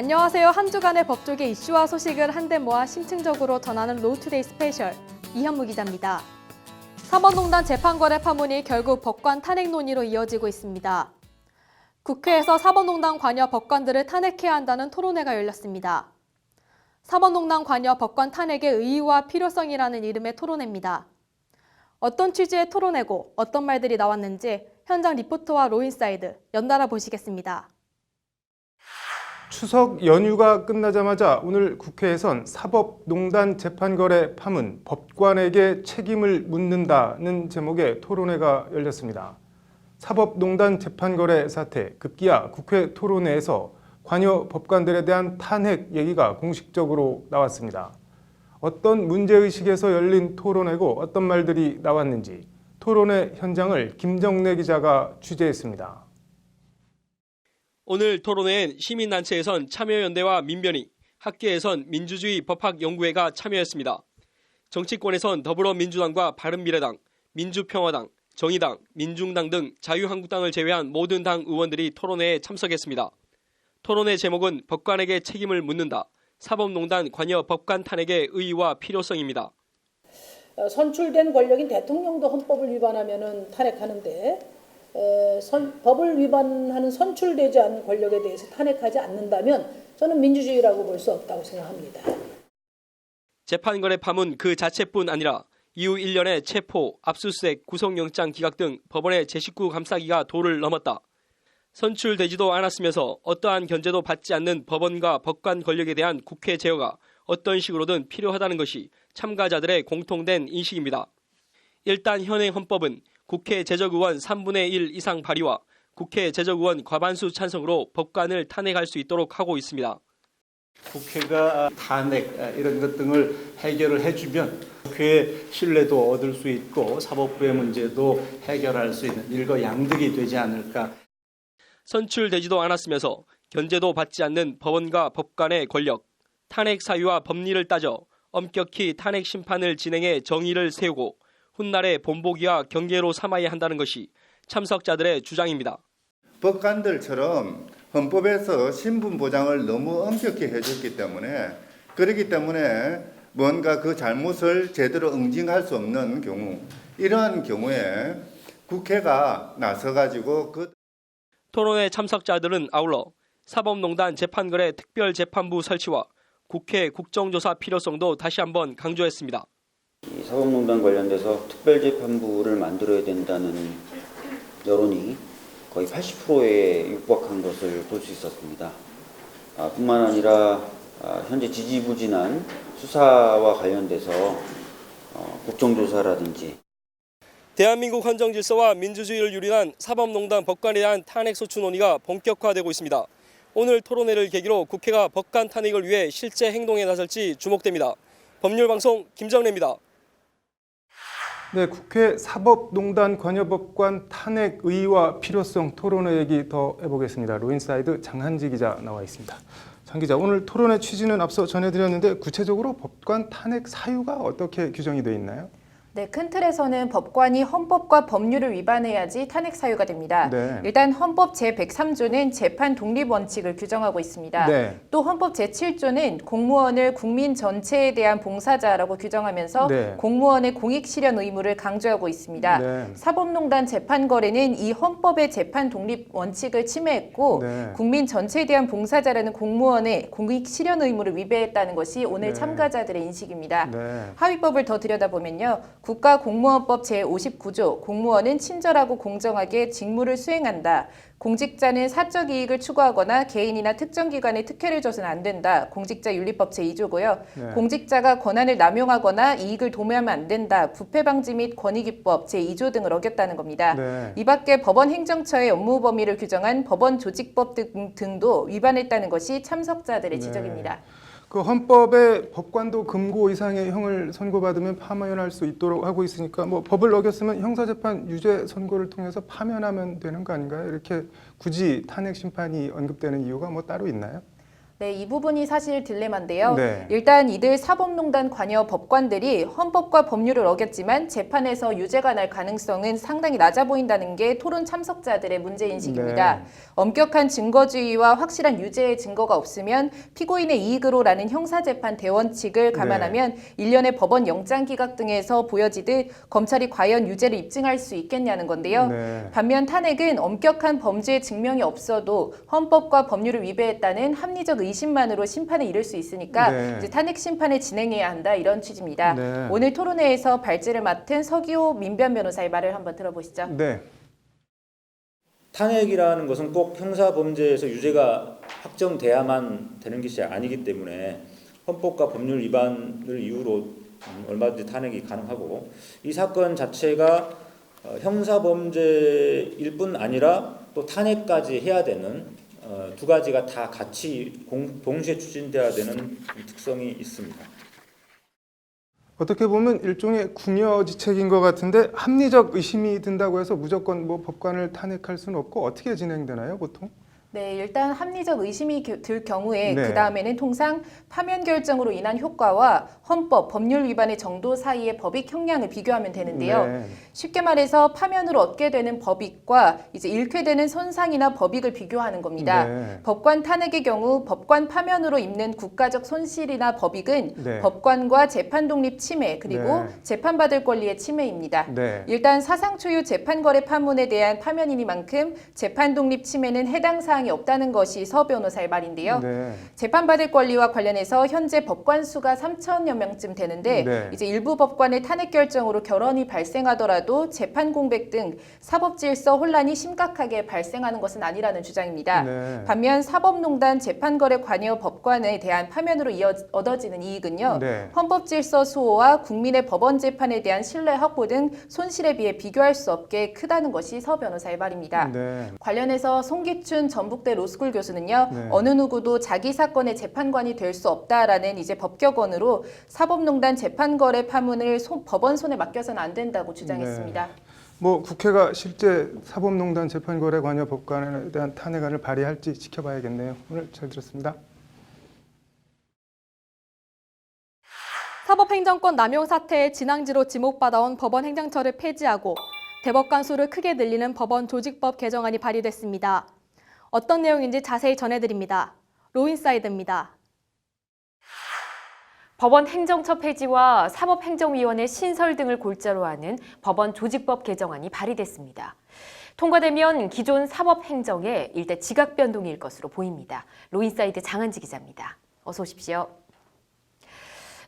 안녕하세요. 한 주간의 법조계 이슈와 소식을 한데 모아 심층적으로 전하는 로투데이 스페셜 이현무 기자입니다. 사법농단 재판거래 파문이 결국 법관 탄핵 논의로 이어지고 있습니다. 국회에서 사법농단 관여 법관들을 탄핵해야 한다는 토론회가 열렸습니다. 사법농단 관여 법관 탄핵의 의의와 필요성이라는 이름의 토론회입니다. 어떤 취지의 토론회고 어떤 말들이 나왔는지 현장 리포터와 로인사이드 연달아 보시겠습니다. 추석 연휴가 끝나자마자 오늘 국회에선 사법농단 재판거래 파문 법관에게 책임을 묻는다는 제목의 토론회가 열렸습니다. 사법농단 재판거래 사태 급기야 국회 토론회에서 관여 법관들에 대한 탄핵 얘기가 공식적으로 나왔습니다. 어떤 문제의식에서 열린 토론회고 어떤 말들이 나왔는지 토론회 현장을 김정래 기자가 취재했습니다. 오늘 토론회엔 시민단체에선 참여연대와 민변이, 학계에선 민주주의 법학연구회가 참여했습니다. 정치권에선 더불어민주당과 바른미래당, 민주평화당, 정의당, 민중당 등 자유한국당을 제외한 모든 당 의원들이 토론회에 참석했습니다. 토론회 제목은 법관에게 책임을 묻는다. 사법농단 관여 법관 탄핵의 의의와 필요성입니다. 어, 선출된 권력인 대통령도 헌법을 위반하면은 탄핵하는데 에, 선, 법을 위반하는 선출되지 않은 권력에 대해서 탄핵하지 않는다면 저는 민주주의라고 볼 수 없다고 생각합니다. 재판거래 파문 그 자체뿐 아니라 이후 1년의 체포, 압수수색, 구속영장 기각 등 법원의 제19 감싸기가 도를 넘었다. 선출되지도 않았으면서 어떠한 견제도 받지 않는 법원과 법관 권력에 대한 국회 제어가 어떤 식으로든 필요하다는 것이 참가자들의 공통된 인식입니다. 일단 현행 헌법은 국회 제적의원 3분의 1 이상 발의와 국회 제적의원 과반수 찬성으로 법관을 탄핵할 수 있도록 하고 있습니다. 국회가 탄핵 아, 이런 것 등을 해결을 해주면 국회의 신뢰도 얻을 수 있고 사법부의 문제도 해결할 수 있는 일거양득이 되지 않을까. 선출되지도 않았으면서 견제도 받지 않는 법원과 법관의 권력, 탄핵 사유와 법리를 따져 엄격히 탄핵 심판을 진행해 정의를 세우고 훗날의 본보기와 경계로 삼아야 한다는 것이 참석자들의 주장입니다. 법관들처럼 헌법에서 신분 보장을 너무 엄격히 해줬기 때문에 그렇기 때문에 뭔가 그 잘못을 제대로 응징할 수 없는 경우 이러한 경우에 국회가 나서가지고 그 토론회 참석자들은 아울러 사법농단 재판거래 특별재판부 설치와 국회 국정조사 필요성도 다시 한번 강조했습니다. 이 사법농단 관련돼서 특별재판부를 만들어야 된다는 여론이 거의 80%에 육박한 것을 볼 수 있었습니다. 아, 뿐만 아니라 아, 현재 지지부진한 수사와 관련돼서 어, 국정조사라든지 대한민국 헌정 질서와 민주주의를 유린한 사법농단 법관에 대한 탄핵 소추 논의가 본격화되고 있습니다. 오늘 토론회를 계기로 국회가 법관 탄핵을 위해 실제 행동에 나설지 주목됩니다. 법률방송 김정래입니다. 네, 국회 사법농단 관여법관 탄핵 의의와 필요성 토론회 얘기 더 해보겠습니다. 로인사이드 장한지 기자 나와 있습니다. 장 기자, 오늘 토론회 취지는 앞서 전해드렸는데 구체적으로 법관 탄핵 사유가 어떻게 규정이 되어 있나요? 네, 큰 틀에서는 법관이 헌법과 법률을 위반해야지 탄핵 사유가 됩니다. 네. 일단 헌법 제103조는 재판 독립 원칙을 규정하고 있습니다. 네. 또 헌법 제7조는 공무원을 국민 전체에 대한 봉사자라고 규정하면서 네. 공무원의 공익 실현 의무를 강조하고 있습니다. 네. 사법농단 재판 거래는 이 헌법의 재판 독립 원칙을 침해했고 네. 국민 전체에 대한 봉사자라는 공무원의 공익 실현 의무를 위배했다는 것이 오늘 네. 참가자들의 인식입니다. 네. 하위법을 더 들여다보면요. 국가공무원법 제59조 공무원은 친절하고 공정하게 직무를 수행한다. 공직자는 사적 이익을 추구하거나 개인이나 특정 기관에 특혜를 줘서는 안 된다. 공직자 윤리법 제2조고요. 네. 공직자가 권한을 남용하거나 이익을 도모하면 안 된다. 부패 방지 및 권익위법 제2조 등을 어겼다는 겁니다. 네. 이 밖에 법원 행정처의 업무 범위를 규정한 법원 조직법 등, 등도 위반했다는 것이 참석자들의 네. 지적입니다. 그 헌법에 법관도 금고 이상의 형을 선고받으면 파면할 수 있도록 하고 있으니까 뭐 법을 어겼으면 형사재판 유죄 선고를 통해서 파면하면 되는 거 아닌가요? 이렇게 굳이 탄핵 심판이 언급되는 이유가 뭐 따로 있나요? 네, 이 부분이 사실 딜레마인데요. 네. 일단 이들 사법농단 관여 법관들이 헌법과 법률을 어겼지만 재판에서 유죄가 날 가능성은 상당히 낮아 보인다는 게 토론 참석자들의 문제 인식입니다. 네. 엄격한 증거주의와 확실한 유죄의 증거가 없으면 피고인의 이익으로라는 형사재판 대원칙을 감안하면 일련의 법원 영장 기각 등에서 보여지듯 검찰이 과연 유죄를 입증할 수 있겠냐는 건데요. 네. 반면 탄핵은 엄격한 범죄 증명이 없어도 헌법과 법률을 위배했다는 합리적 의 심만으로 심판에 이를 수 있으니까 네. 이제 탄핵 심판을 진행해야 한다 이런 취지입니다. 네. 오늘 토론회에서 발제를 맡은 서기호 민변 변호사의 말을 한번 들어보시죠. 네. 탄핵이라는 것은 꼭 형사 범죄에서 유죄가 확정돼야만 되는 것이 아니기 때문에 헌법과 법률 위반을 이유로 음, 얼마든지 탄핵이 가능하고 이 사건 자체가 어, 형사 범죄일 뿐 아니라 또 탄핵까지 해야 되는 어, 두 가지가 다 같이 공- 동시에 추진돼야 되는 특성이 있습니다. 어떻게 보면 일종의 궁여지책인 것 같은데 합리적 의심이 든다고 해서 무조건 뭐 법관을 탄핵할 수는 없고 어떻게 진행되나요, 보통? 네, 일단 합리적 의심이 겨- 들 경우에 네. 그 다음에는 통상 파면 결정으로 인한 효과와 헌법, 법률 위반의 정도 사이의 법익 형량을 비교하면 되는데요. 네. 쉽게 말해서 파면으로 얻게 되는 법익과 이제 잃게 되는 손상이나 법익을 비교하는 겁니다. 네. 법관 탄핵의 경우 법관 파면으로 입는 국가적 손실이나 법익은 네. 법관과 재판 독립 침해 그리고 네. 재판받을 권리의 침해입니다. 네. 일단 사상 초유 재판 거래 파문에 대한 파면이니만큼 재판 독립 침해는 해당 사 항이 없다는 것이 서 변호사의 말인데요. 네. 재판받을 권리와 관련해서 현재 법관 수가 3천여 명쯤 되는데 네. 이제 일부 법관의 탄핵 결정으로 결혼이 발생하더라도 재판 공백 등 사법 질서 혼란이 심각하게 발생하는 것은 아니라는 주장입니다. 네. 반면 사법농단 재판거래 관여 법관에 대한 파면으로 이어 얻어지는 이익은요. 네. 헌법 질서 수호와 국민의 법원 재판에 대한 신뢰 확보 등 손실에 비해 비교할 수 없게 크다는 것이 서 변호사의 말입니다. 네. 관련해서 송기춘 전 북대 로스쿨 교수는요 네. 어느 누구도 자기 사건의 재판관이 될 수 없다라는 이제 법격언으로 사법농단 재판거래 파문을 소- 법원 손에 맡겨서는 안 된다고 주장했습니다. 뭐 국회가 실제 사법농단 재판거래 관여 법관에 대한 탄핵안을 발의할지 지켜봐야겠네요. 오늘 잘 들었습니다. 사법행정권 남용 사태의 진앙지로 지목받아온 법원 행정처를 폐지하고 대법관 수를 크게 늘리는 법원 조직법 개정안이 발의됐습니다. 어떤 내용인지 자세히 전해드립니다. 로인사이드입니다. 법원 행정처 폐지와 사법행정위원회 신설 등을 골자로 하는 법원 조직법 개정안이 발의됐습니다. 통과되면 기존 사법행정의 일대 지각 변동일 것으로 보입니다. 로인사이드 장한지 기자입니다. 어서 오십시오.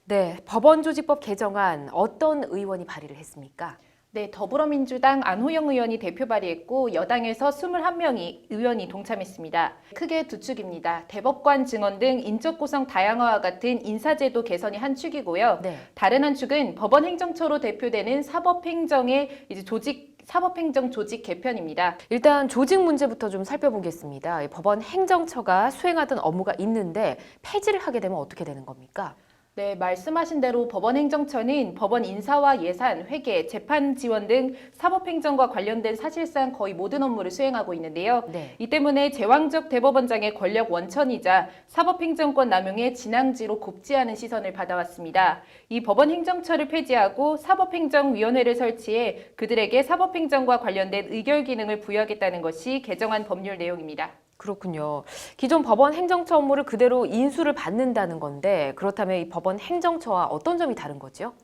네, 법원 조직법 개정안 어떤 의원이 발의를 했습니까? 네, 더불어민주당 안호영 의원이 대표 발의했고 여당에서 21명이 의원이 동참했습니다. 크게 두 축입니다. 대법관 증언 등 인적 구성 다양화와 같은 인사제도 개선이 한 축이고요. 네. 다른 한 축은 법원 행정처로 대표되는 사법행정의 이제 조직 사법행정 조직 개편입니다. 일단 조직 문제부터 좀 살펴보겠습니다. 이 법원 행정처가 수행하던 업무가 있는데 폐지를 하게 되면 어떻게 되는 겁니까? 네, 말씀하신 대로 법원 행정처는 법원 인사와 예산, 회계, 재판 지원 등 사법행정과 관련된 사실상 거의 모든 업무를 수행하고 있는데요. 네. 이 때문에 제왕적 대법원장의 권력 원천이자 사법행정권 남용의 진앙지로 곱지 않은 시선을 받아왔습니다. 이 법원 행정처를 폐지하고 사법행정위원회를 설치해 그들에게 사법행정과 관련된 의결 기능을 부여하겠다는 것이 개정안 법률 내용입니다. 그렇군요. 기존 법원 행정처 업무를 그대로 인수를 받는다는 건데 그렇다면 이 법원 행정처와 어떤 점이 다른 거죠?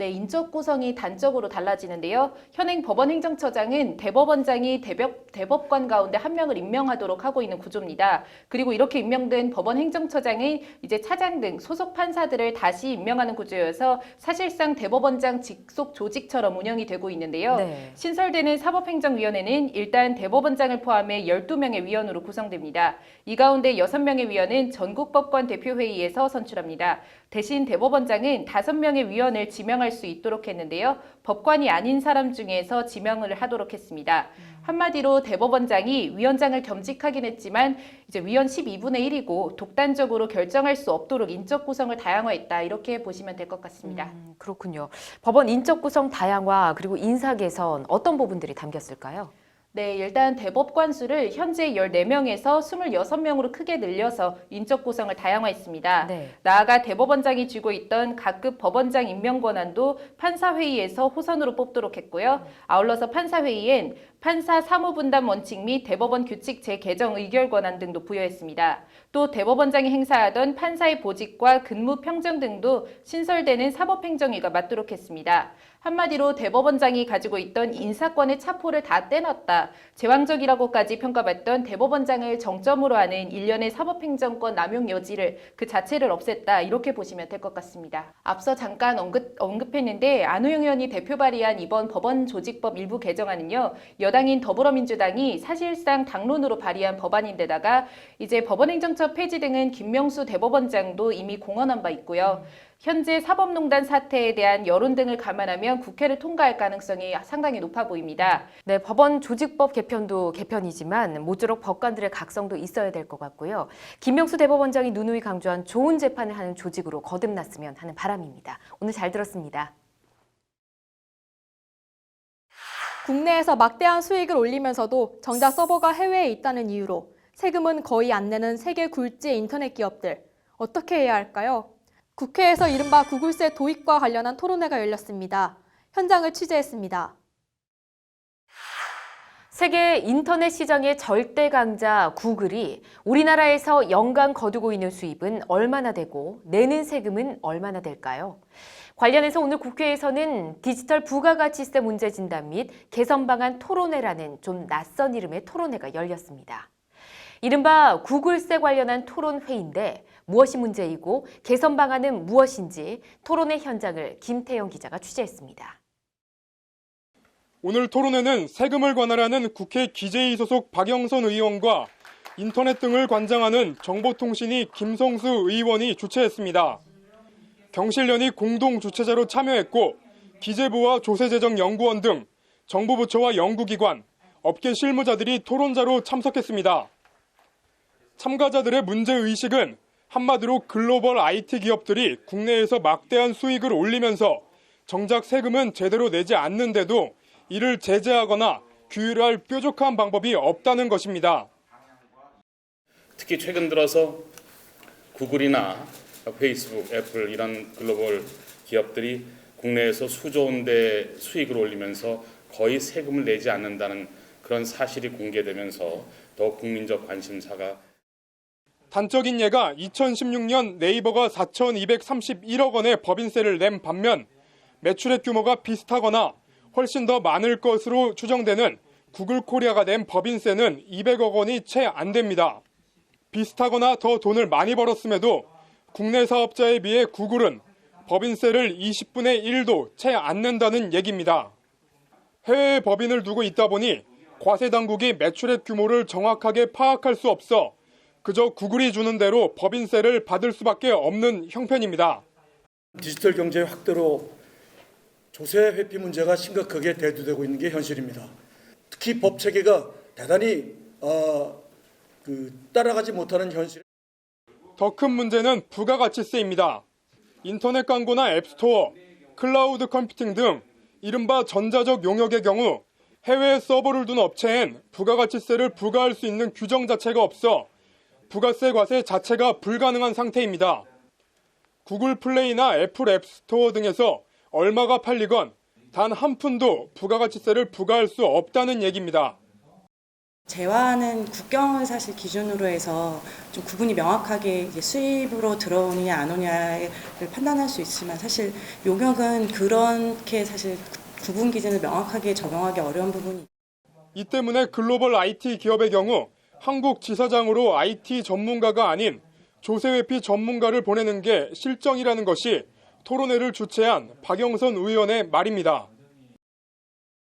네, 인적 구성이 단적으로 달라지는데요. 현행 법원 행정처장은 대법원장이 대법, 대법관 가운데 한 명을 임명하도록 하고 있는 구조입니다. 그리고 이렇게 임명된 법원 행정처장은 이제 차장 등 소속 판사들을 다시 임명하는 구조여서 사실상 대법원장 직속 조직처럼 운영이 되고 있는데요. 네. 신설되는 사법행정위원회는 일단 대법원장을 포함해 12명의 위원으로 구성됩니다. 이 가운데 6명의 위원은 전국법관 대표회의에서 선출합니다. 대신 대법원장은 5명의 위원을 지명할 수 있도록 했는데요. 법관이 아닌 사람 중에서 지명을 하도록 했습니다. 한마디로 대법원장이 위원장을 겸직하긴 했지만 이제 위원 12분의 1이고 독단적으로 결정할 수 없도록 인적 구성을 다양화했다 이렇게 보시면 될 것 같습니다. 음, 그렇군요. 법원 인적 구성 다양화 그리고 인사 개선 어떤 부분들이 담겼을까요? 네, 일단 대법관 수를 현재 14명에서 26명으로 크게 늘려서 인적 구성을 다양화했습니다. 네. 나아가 대법원장이 쥐고 있던 각급 법원장 임명 권한도 판사회의에서 호선으로 뽑도록 했고요. 아울러서 판사회의엔 판사 사무분담 원칙 및 대법원 규칙 재개정 의결 권한 등도 부여했습니다. 또 대법원장이 행사하던 판사의 보직과 근무 평정 등도 신설되는 사법행정위가 맡도록 했습니다. 한마디로 대법원장이 가지고 있던 인사권의 차포를 다 떼놨다. 제왕적이라고까지 평가받던 대법원장을 정점으로 하는 일련의 사법행정권 남용 여지를 그 자체를 없앴다. 이렇게 보시면 될 것 같습니다. 앞서 잠깐 언급, 언급했는데 안호영 의원이 대표 발의한 이번 법원 조직법 일부 개정안은요. 여당인 더불어민주당이 사실상 당론으로 발의한 법안인데다가 이제 법원행정처 폐지 등은 김명수 대법원장도 이미 공언한 바 있고요. 현재 사법농단 사태에 대한 여론 등을 감안하면 국회를 통과할 가능성이 상당히 높아 보입니다. 네, 법원 조직법 개편도 개편이지만 모쪼록 법관들의 각성도 있어야 될 것 같고요. 김명수 대법원장이 누누이 강조한 좋은 재판을 하는 조직으로 거듭났으면 하는 바람입니다. 오늘 잘 들었습니다. 국내에서 막대한 수익을 올리면서도 정작 서버가 해외에 있다는 이유로 세금은 거의 안 내는 세계 굴지 인터넷 기업들 어떻게 해야 할까요? 국회에서 이른바 구글세 도입과 관련한 토론회가 열렸습니다. 현장을 취재했습니다. 세계 인터넷 시장의 절대 강자 구글이 우리나라에서 연간 거두고 있는 수입은 얼마나 되고 내는 세금은 얼마나 될까요? 관련해서 오늘 국회에서는 디지털 부가가치세 문제 진단 및 개선 방안 토론회라는 좀 낯선 이름의 토론회가 열렸습니다. 이른바 구글세 관련한 토론회인데 무엇이 문제이고 개선 방안은 무엇인지 토론회 현장을 김태영 기자가 취재했습니다. 오늘 토론회는 세금을 관할하는 국회 기재위 소속 박영선 의원과 인터넷 등을 관장하는 정보통신위 김성수 의원이 주최했습니다. 경실련이 공동 주최자로 참여했고 기재부와 조세재정연구원 등 정부 부처와 연구기관, 업계 실무자들이 토론자로 참석했습니다. 참가자들의 문제 의식은 한마디로 글로벌 IT 기업들이 국내에서 막대한 수익을 올리면서 정작 세금은 제대로 내지 않는데도 이를 제재하거나 규율할 뾰족한 방법이 없다는 것입니다. 특히 최근 들어서 구글이나 페이스북, 애플 이런 글로벌 기업들이 국내에서 수조 원대 수익을 올리면서 거의 세금을 내지 않는다는 그런 사실이 공개되면서 더욱 국민적 관심사가 단적인 예가 2016년 네이버가 4,231억 원의 법인세를 낸 반면 매출액 규모가 비슷하거나 훨씬 더 많을 것으로 추정되는 구글 코리아가 낸 법인세는 200억 원이 채 안 됩니다. 비슷하거나 더 돈을 많이 벌었음에도 국내 사업자에 비해 구글은 법인세를 20분의 1도 채 안 낸다는 얘기입니다. 해외에 법인을 두고 있다 보니 과세 당국이 매출액 규모를 정확하게 파악할 수 없어 그저 구글이 주는 대로 법인세를 받을 수밖에 없는 형편입니다. 디지털 경제 확대로 조세 회피 문제가 심각하게 대두되고 있는 게 현실입니다. 특히 법 체계가 대단히 어, 그 따라가지 못하는 현실. 더 큰 문제는 부가가치세입니다. 인터넷 광고나 앱스토어, 클라우드 컴퓨팅 등 이른바 전자적 용역의 경우 해외에 서버를 둔 업체엔 부가가치세를 부과할 수 있는 규정 자체가 없어 부가세 과세 자체가 불가능한 상태입니다. 구글 플레이나 애플 앱스토어 등에서 얼마가 팔리건 단 한 푼도 부가가치세를 부과할 수 없다는 얘기입니다. 재화는 국경을 사실 기준으로 해서 좀 구분이 명확하게 수입으로 들어오느냐 안 오냐를 판단할 수 있지만 사실 용역은 그렇게 사실 구분 기준을 명확하게 적용하기 어려운 부분이 이 때문에 글로벌 IT 기업의 경우 한국 지사장으로 IT 전문가가 아닌 조세회피 전문가를 보내는 게 실정이라는 것이 토론회를 주최한 박영선 의원의 말입니다.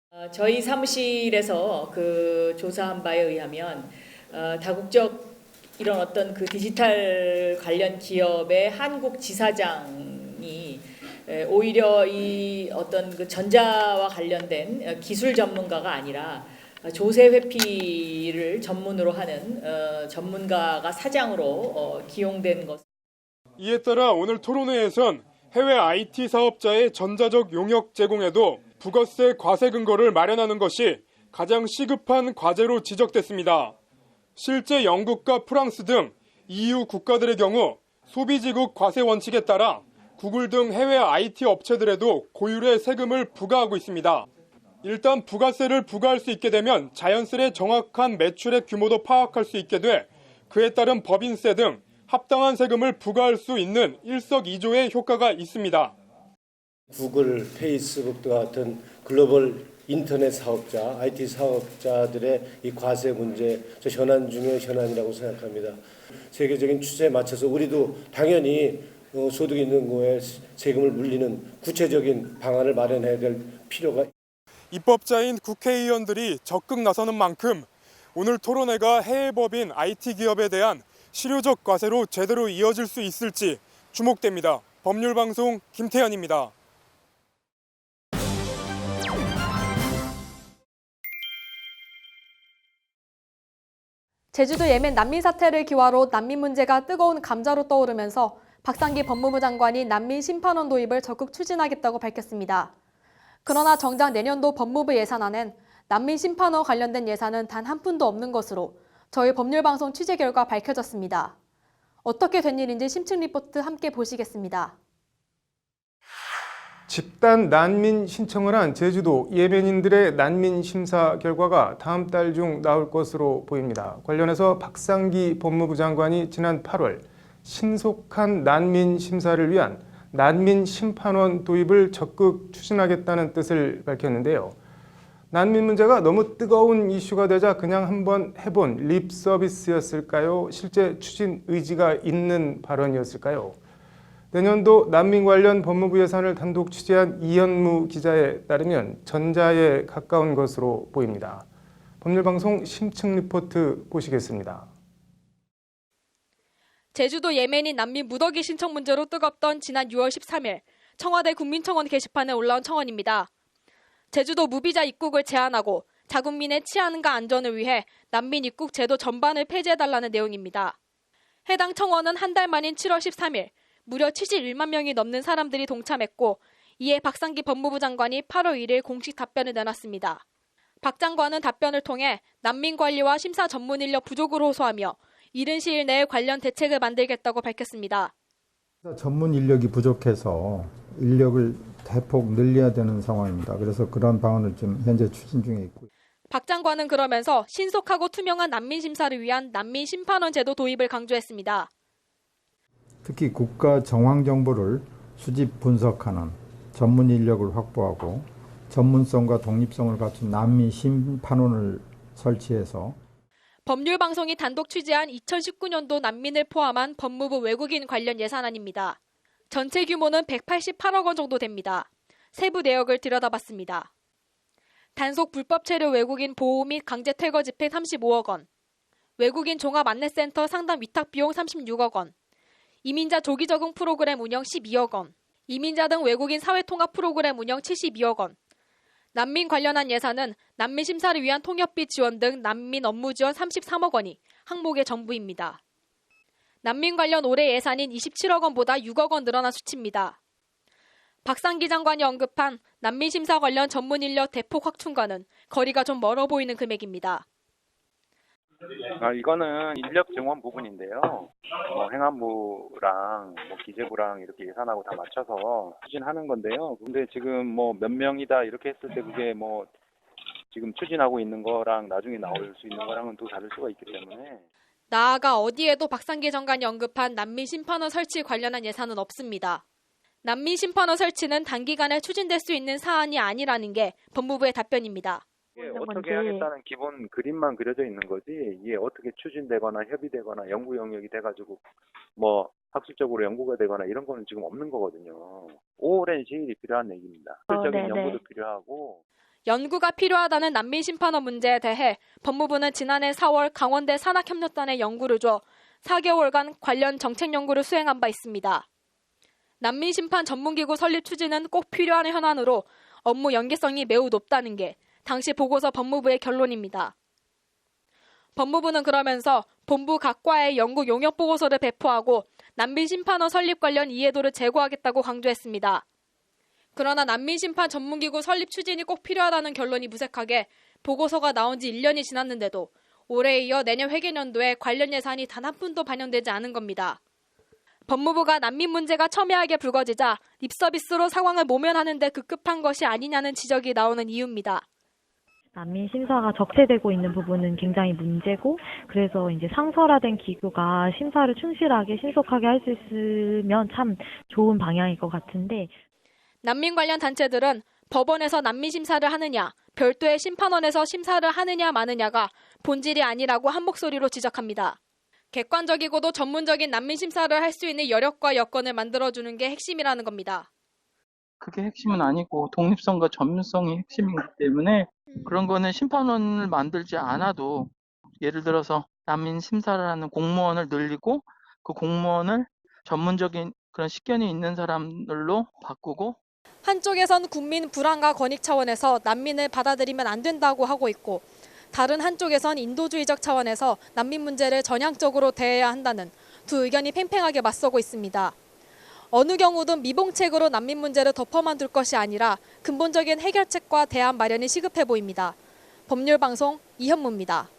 어, 저희 사무실에서 그 조사한 바에 의하면 어, 다국적 이런 어떤 그 디지털 관련 기업의 한국 지사장이 에, 오히려 이 어떤 그 전자와 관련된 어, 기술 전문가가 아니라 어, 조세 회피를 전문으로 하는 어, 전문가가 사장으로 어, 기용된 것. 이에 따라 오늘 토론회에선 해외 IT 사업자의 전자적 용역 제공에도 부가세 과세 근거를 마련하는 것이 가장 시급한 과제로 지적됐습니다. 실제 영국과 프랑스 등 EU 국가들의 경우 소비지국 과세 원칙에 따라 구글 등 해외 IT 업체들에도 고율의 세금을 부과하고 있습니다. 일단 부가세를 부과할 수 있게 되면 자연스레 정확한 매출의 규모도 파악할 수 있게 돼 그에 따른 법인세 등 합당한 세금을 부과할 수 있는 일석이조의 효과가 있습니다. 구글, 페이스북 같은 글로벌 인터넷 사업자, IT 사업자들의 이 과세 문제 저 현안 중의 현안이라고 생각합니다. 세계적인 추세에 맞춰서 우리도 당연히 어, 소득 있는 거에 세금을 물리는 구체적인 방안을 마련해야 될 필요가 입법자인 국회의원들이 적극 나서는 만큼 오늘 토론회가 해외 법인 IT 기업에 대한 실효적 과세로 제대로 이어질 수 있을지 주목됩니다. 법률방송 김태현입니다. 제주도 예멘 난민 사태를 기화로 난민 문제가 뜨거운 감자로 떠오르면서 박상기 법무부 장관이 난민 심판원 도입을 적극 추진하겠다고 밝혔습니다. 그러나 정작 내년도 법무부 예산안엔 난민 심판원 관련된 예산은 단 한 푼도 없는 것으로 저희 법률방송 취재 결과 밝혀졌습니다. 어떻게 된 일인지 심층 리포트 함께 보시겠습니다. 집단 난민 신청을 한 제주도 예멘인들의 난민 심사 결과가 다음 달 중 나올 것으로 보입니다. 관련해서 박상기 법무부 장관이 지난 8월 신속한 난민 심사를 위한 난민 심판원 도입을 적극 추진하겠다는 뜻을 밝혔는데요. 난민 문제가 너무 뜨거운 이슈가 되자 그냥 한번 해본 립 서비스였을까요? 실제 추진 의지가 있는 발언이었을까요? 내년도 난민 관련 법무부 예산을 단독 취재한 이현무 기자에 따르면 전자에 가까운 것으로 보입니다. 법률방송 심층 리포트 보시겠습니다. 제주도 예멘인 난민 무더기 신청 문제로 뜨겁던 지난 6월 13일 청와대 국민청원 게시판에 올라온 청원입니다. 제주도 무비자 입국을 제한하고 자국민의 치안과 안전을 위해 난민 입국 제도 전반을 폐지해달라는 내용입니다. 해당 청원은 한 달 만인 7월 13일 무려 71만 명이 넘는 사람들이 동참했고 이에 박상기 법무부 장관이 8월 1일 공식 답변을 내놨습니다. 박 장관은 답변을 통해 난민 관리와 심사 전문 인력 부족을 호소하며 이른 시일 내에 관련 대책을 만들겠다고 밝혔습니다. 전문 인력이 부족해서 인력을 대폭 늘려야 되는 상황입니다. 그래서 그런 방안을 좀 현재 추진 중에 있고요. 박 장관은 그러면서 신속하고 투명한 난민 심사를 위한 난민 심판원 제도 도입을 강조했습니다. 특히 국가 정황 정보를 수집 분석하는 전문 인력을 확보하고 전문성과 독립성을 갖춘 난민 심판원을 설치해서 법률 방송이 단독 취재한 2019년도 난민을 포함한 법무부 외국인 관련 예산안입니다. 전체 규모는 188억 원 정도 됩니다. 세부 내역을 들여다봤습니다. 단속 불법 체류 외국인 보호 및 강제 퇴거 집행 35억 원, 외국인 종합 안내센터 상담 위탁 비용 36억 원, 이민자 조기 적응 프로그램 운영 12억 원, 이민자 등 외국인 사회 통합 프로그램 운영 72억 원, 난민 관련한 예산은 난민 심사를 위한 통역비 지원 등 난민 업무 지원 33억 원이 항목의 전부입니다. 난민 관련 올해 예산인 27억 원보다 6억 원 늘어난 수치입니다. 박상기 장관이 언급한 난민 심사 관련 전문 인력 대폭 확충과는 거리가 좀 멀어 보이는 금액입니다. 아, 이거는 인력 증원 부분인데요. 뭐 행안부랑 뭐 기재부랑 이렇게 예산하고 다 맞춰서 추진하는 건데요. 근데 지금 뭐 몇 명이다 이렇게 했을 때 그게 뭐 지금 추진하고 있는 거랑 나중에 나올 수 있는 거랑은 또 다를 수가 있기 때문에 나아가 어디에도 박상기 장관이 언급한 난민 심판원 설치 관련한 예산은 없습니다. 난민 심판원 설치는 단기간에 추진될 수 있는 사안이 아니라는 게 법무부의 답변입니다. 이게 어떻게 하겠다는 기본 그림만 그려져 있는 거지 이게 어떻게 추진되거나 협의되거나 연구 영역이 돼가지고 뭐 학술적으로 연구가 되거나 이런 거는 지금 없는 거거든요. 오랜 시일이 필요한 얘기입니다. 학술적인 연구도 필요하고 연구가 필요하다는 난민 심판원 문제에 대해 법무부는 지난해 4월 강원대 산학협력단에 연구를 줘 4개월간 관련 정책 연구를 수행한 바 있습니다. 난민 심판 전문기구 설립 추진은 꼭 필요한 현안으로 업무 연계성이 매우 높다는 게 당시 보고서 법무부의 결론입니다. 법무부는 그러면서 본부 각과의 연구 용역 보고서를 배포하고 난민 심판원 설립 관련 이해도를 제고하겠다고 강조했습니다. 그러나 난민 심판 전문기구 설립 추진이 꼭 필요하다는 결론이 무색하게 보고서가 나온 지 1년이 지났는데도 올해에 이어 내년 회계년도에 관련 예산이 단 한 푼도 반영되지 않은 겁니다. 법무부가 난민 문제가 첨예하게 불거지자 립서비스로 상황을 모면하는 데 급급한 것이 아니냐는 지적이 나오는 이유입니다. 난민 심사가 적체되고 있는 부분은 굉장히 문제고 그래서 이제 상설화된 기구가 심사를 충실하게 신속하게 할 수 있으면 참 좋은 방향일 것 같은데 난민 관련 단체들은 법원에서 난민 심사를 하느냐, 별도의 심판원에서 심사를 하느냐 마느냐가 본질이 아니라고 한 목소리로 지적합니다. 객관적이고도 전문적인 난민 심사를 할 수 있는 여력과 여건을 만들어주는 게 핵심이라는 겁니다. 그게 핵심은 아니고 독립성과 전문성이 핵심이기 때문에 그런 거는 심판원을 만들지 않아도 예를 들어서 난민 심사를 하는 공무원을 늘리고 그 공무원을 전문적인 그런 식견이 있는 사람들로 바꾸고 한쪽에선 국민 불안과 권익 차원에서 난민을 받아들이면 안 된다고 하고 있고 다른 한쪽에선 인도주의적 차원에서 난민 문제를 전향적으로 대해야 한다는 두 의견이 팽팽하게 맞서고 있습니다. 어느 경우든 미봉책으로 난민 문제를 덮어만 둘 것이 아니라 근본적인 해결책과 대안 마련이 시급해 보입니다. 법률방송 이현무입니다.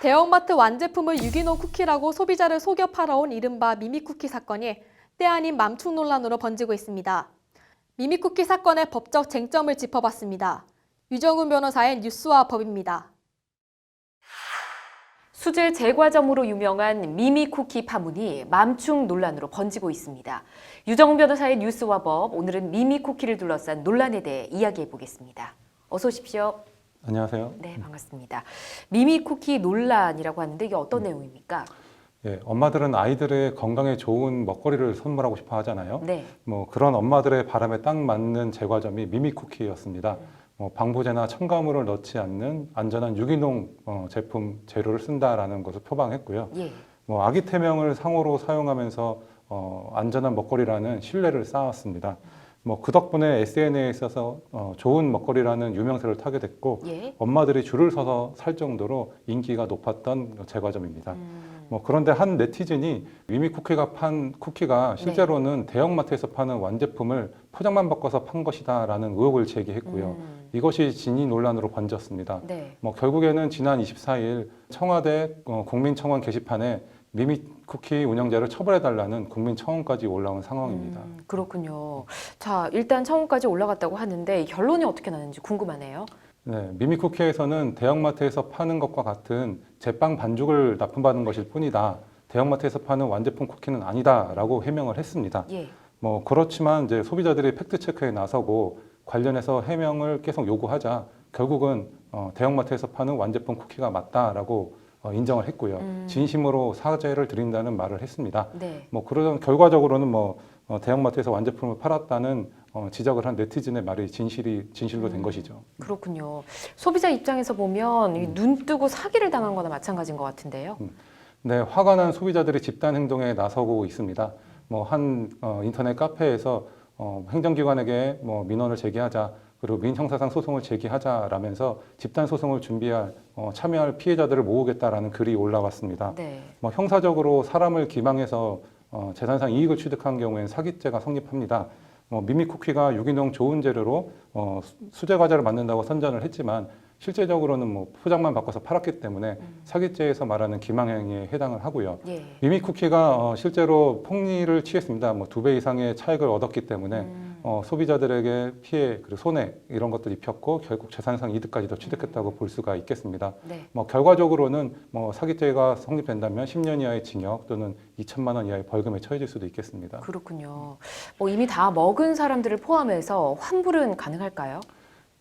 대형마트 완제품을 유기농 쿠키라고 소비자를 속여 팔아온 이른바 미미쿠키 사건이 때 아닌 맘충 논란으로 번지고 있습니다. 미미쿠키 사건의 법적 쟁점을 짚어봤습니다. 유정훈 변호사의 뉴스와 법입니다. 수질 제과점으로 유명한 미미쿠키 파문이 맘충 논란으로 번지고 있습니다. 유정훈 변호사의 뉴스와 법, 오늘은 미미쿠키를 둘러싼 논란에 대해 이야기해 보겠습니다. 어서 오십시오. 안녕하세요. 네, 반갑습니다. 미미쿠키 논란이라고 하는데 이게 어떤 내용입니까? 예, 엄마들은 아이들의 건강에 좋은 먹거리를 선물하고 싶어 하잖아요. 네. 뭐 그런 엄마들의 바람에 딱 맞는 제과점이 미미쿠키였습니다. 뭐 방부제나 첨가물을 넣지 않는 안전한 유기농 어, 제품 재료를 쓴다라는 것을 표방했고요. 예. 뭐 아기 태명을 상호로 사용하면서 어, 안전한 먹거리라는 신뢰를 쌓았습니다. 뭐 그 덕분에 SNS에 있어서 어, 좋은 먹거리라는 유명세를 타게 됐고 예. 엄마들이 줄을 서서 살 정도로 인기가 높았던 제과점입니다. 뭐 그런데 한 네티즌이 위미 쿠키가 판 쿠키가 실제로는 대형마트에서 파는 완제품을 포장만 바꿔서 판 것이다라는 의혹을 제기했고요. 이것이 진위 논란으로 번졌습니다. 네. 뭐 결국에는 지난 24일 청와대 어, 국민청원 게시판에 미미 쿠키 운영자를 처벌해달라는 국민 청원까지 올라온 상황입니다. 음, 그렇군요. 자, 일단 청원까지 올라갔다고 하는데 결론이 어떻게 나는지 궁금하네요. 네, 미미쿠키에서는 대형마트에서 파는 것과 같은 제빵 반죽을 납품받은 것일 뿐이다. 대형마트에서 파는 완제품 쿠키는 아니다라고 해명을 했습니다. 예. 뭐 그렇지만 이제 소비자들이 팩트 체크에 나서고 관련해서 해명을 계속 요구하자 결국은 어, 대형마트에서 파는 완제품 쿠키가 맞다라고 어, 인정을 했고요. 음. 진심으로 사죄를 드린다는 말을 했습니다. 네. 뭐 그런 결과적으로는 뭐 어, 대형마트에서 완제품을 팔았다는 어, 지적을 한 네티즌의 말이 진실이 진실로 된 것이죠. 그렇군요. 소비자 입장에서 보면 이 눈 뜨고 사기를 당한 거나 마찬가지인 것 같은데요. 네, 화가 난 소비자들이 집단 행동에 나서고 있습니다. 뭐 한 어, 인터넷 카페에서 어, 행정기관에게 뭐 민원을 제기하자 그리고 민형사상 소송을 제기하자라면서 집단 소송을 준비할 어, 참여할 피해자들을 모으겠다라는 글이 올라왔습니다. 네. 뭐 형사적으로 사람을 기망해서 어, 재산상 이익을 취득한 경우에는 사기죄가 성립합니다. 뭐 미미쿠키가 유기농 좋은 재료로 어, 수- 수제 과자를 만든다고 선전을 했지만 실제적으로는 뭐 포장만 바꿔서 팔았기 때문에 사기죄에서 말하는 기망행위에 해당을 하고요. 예. 미미쿠키가 어, 실제로 폭리를 취했습니다. 뭐 두 배 이상의 차익을 얻었기 때문에 어, 소비자들에게 피해 그리고 손해 이런 것들 입혔고 결국 재산상 이득까지도 취득했다고 볼 수가 있겠습니다. 네. 뭐 결과적으로는 뭐 사기죄가 성립된다면 10년 이하의 징역 또는 2천만 원 이하의 벌금에 처해질 수도 있겠습니다. 그렇군요. 뭐 이미 다 먹은 사람들을 포함해서 환불은 가능할까요?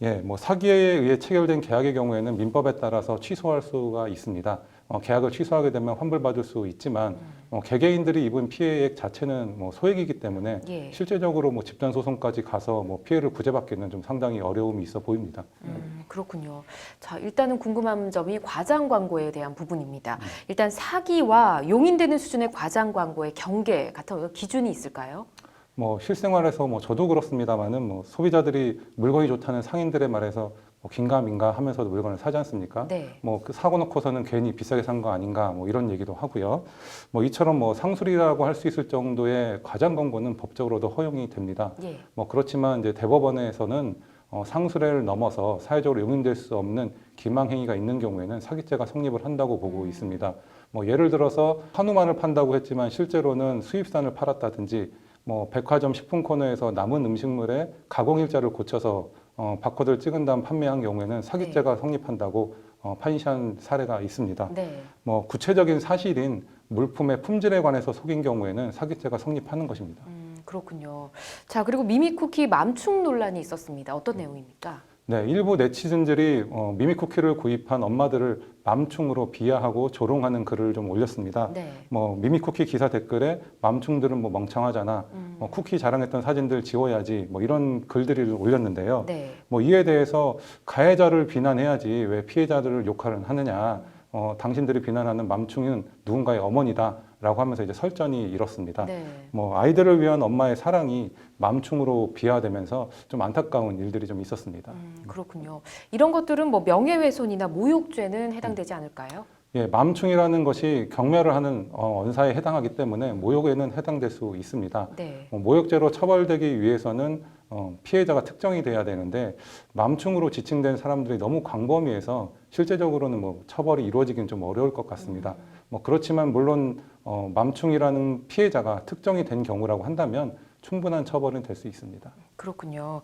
예, 뭐 사기에 의해 체결된 계약의 경우에는 민법에 따라서 취소할 수가 있습니다. 어, 계약을 취소하게 되면 환불받을 수 있지만 어, 개개인들이 입은 피해액 자체는 뭐 소액이기 때문에 예. 실제적으로 뭐 집단 소송까지 가서 뭐 피해를 구제받기는 좀 상당히 어려움이 있어 보입니다. 음, 그렇군요. 자, 일단은 궁금한 점이 과장 광고에 대한 부분입니다. 일단 사기와 용인되는 수준의 과장 광고의 경계 같은 어떤 기준이 있을까요? 뭐 실생활에서 뭐 저도 그렇습니다만은 뭐 소비자들이 물건이 좋다는 상인들의 말에서 뭐 긴가민가 하면서도 물건을 사지 않습니까? 네. 뭐그 사고 놓고서는 괜히 비싸게 산 거 아닌가 뭐 이런 얘기도 하고요. 뭐 이처럼 뭐 상술이라고 할 수 있을 정도의 과장 광고는 법적으로도 허용이 됩니다. 예. 뭐 그렇지만 이제 대법원에서는 어, 상술회를 넘어서 사회적으로 용인될 수 없는 기망 행위가 있는 경우에는 사기죄가 성립을 한다고 보고 있습니다. 뭐 예를 들어서 한우만을 판다고 했지만 실제로는 수입산을 팔았다든지 뭐 백화점 식품 코너에서 남은 음식물에 가공 일자를 고쳐서 어, 바코드를 찍은 다음 판매한 경우에는 사기죄가 성립한다고 어, 판시한 사례가 있습니다. 네. 뭐 구체적인 사실인 물품의 품질에 관해서 속인 경우에는 사기죄가 성립하는 것입니다. 음, 그렇군요. 자, 그리고 미미쿠키 맘충 논란이 있었습니다. 어떤 내용입니까? 네, 일부 네티즌들이 어, 미미쿠키를 구입한 엄마들을 맘충으로 비하하고 조롱하는 글을 좀 올렸습니다. 네. 뭐 미미쿠키 기사 댓글에 맘충들은 뭐 멍청하잖아, 음. 뭐 쿠키 자랑했던 사진들 지워야지, 뭐 이런 글들을 올렸는데요. 네. 뭐 이에 대해서 가해자를 비난해야지 왜 피해자들을 욕하는 하느냐. 어, 당신들이 비난하는 맘충은 누군가의 어머니다 라고 하면서 이제 설전이 일었습니다. 네. 뭐 아이들을 위한 엄마의 사랑이 맘충으로 비하되면서 좀 안타까운 일들이 좀 있었습니다. 음, 그렇군요. 이런 것들은 뭐 명예훼손이나 모욕죄는 해당되지 않을까요? 예, 맘충이라는 것이 경멸을 하는 어, 언사에 해당하기 때문에 모욕에는 해당될 수 있습니다. 네. 어, 모욕죄로 처벌되기 위해서는 어, 피해자가 특정이 돼야 되는데 맘충으로 지칭된 사람들이 너무 광범위해서 실제적으로는 뭐 처벌이 이루어지기는 좀 어려울 것 같습니다. 뭐 그렇지만 물론 어, 맘충이라는 피해자가 특정이 된 경우라고 한다면 충분한 처벌은 될 수 있습니다. 그렇군요.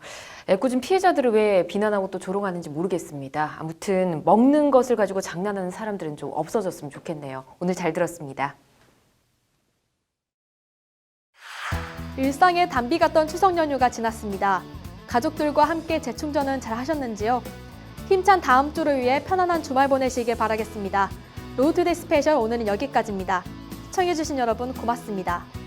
애꿎은 피해자들을 왜 비난하고 또 조롱하는지 모르겠습니다. 아무튼 먹는 것을 가지고 장난하는 사람들은 좀 없어졌으면 좋겠네요. 오늘 잘 들었습니다. 일상의 단비 같던 추석 연휴가 지났습니다. 가족들과 함께 재충전은 잘 하셨는지요? 힘찬 다음 주를 위해 편안한 주말 보내시길 바라겠습니다. 로우투데이 스페셜 오늘은 여기까지입니다. 시청해주신 여러분 고맙습니다.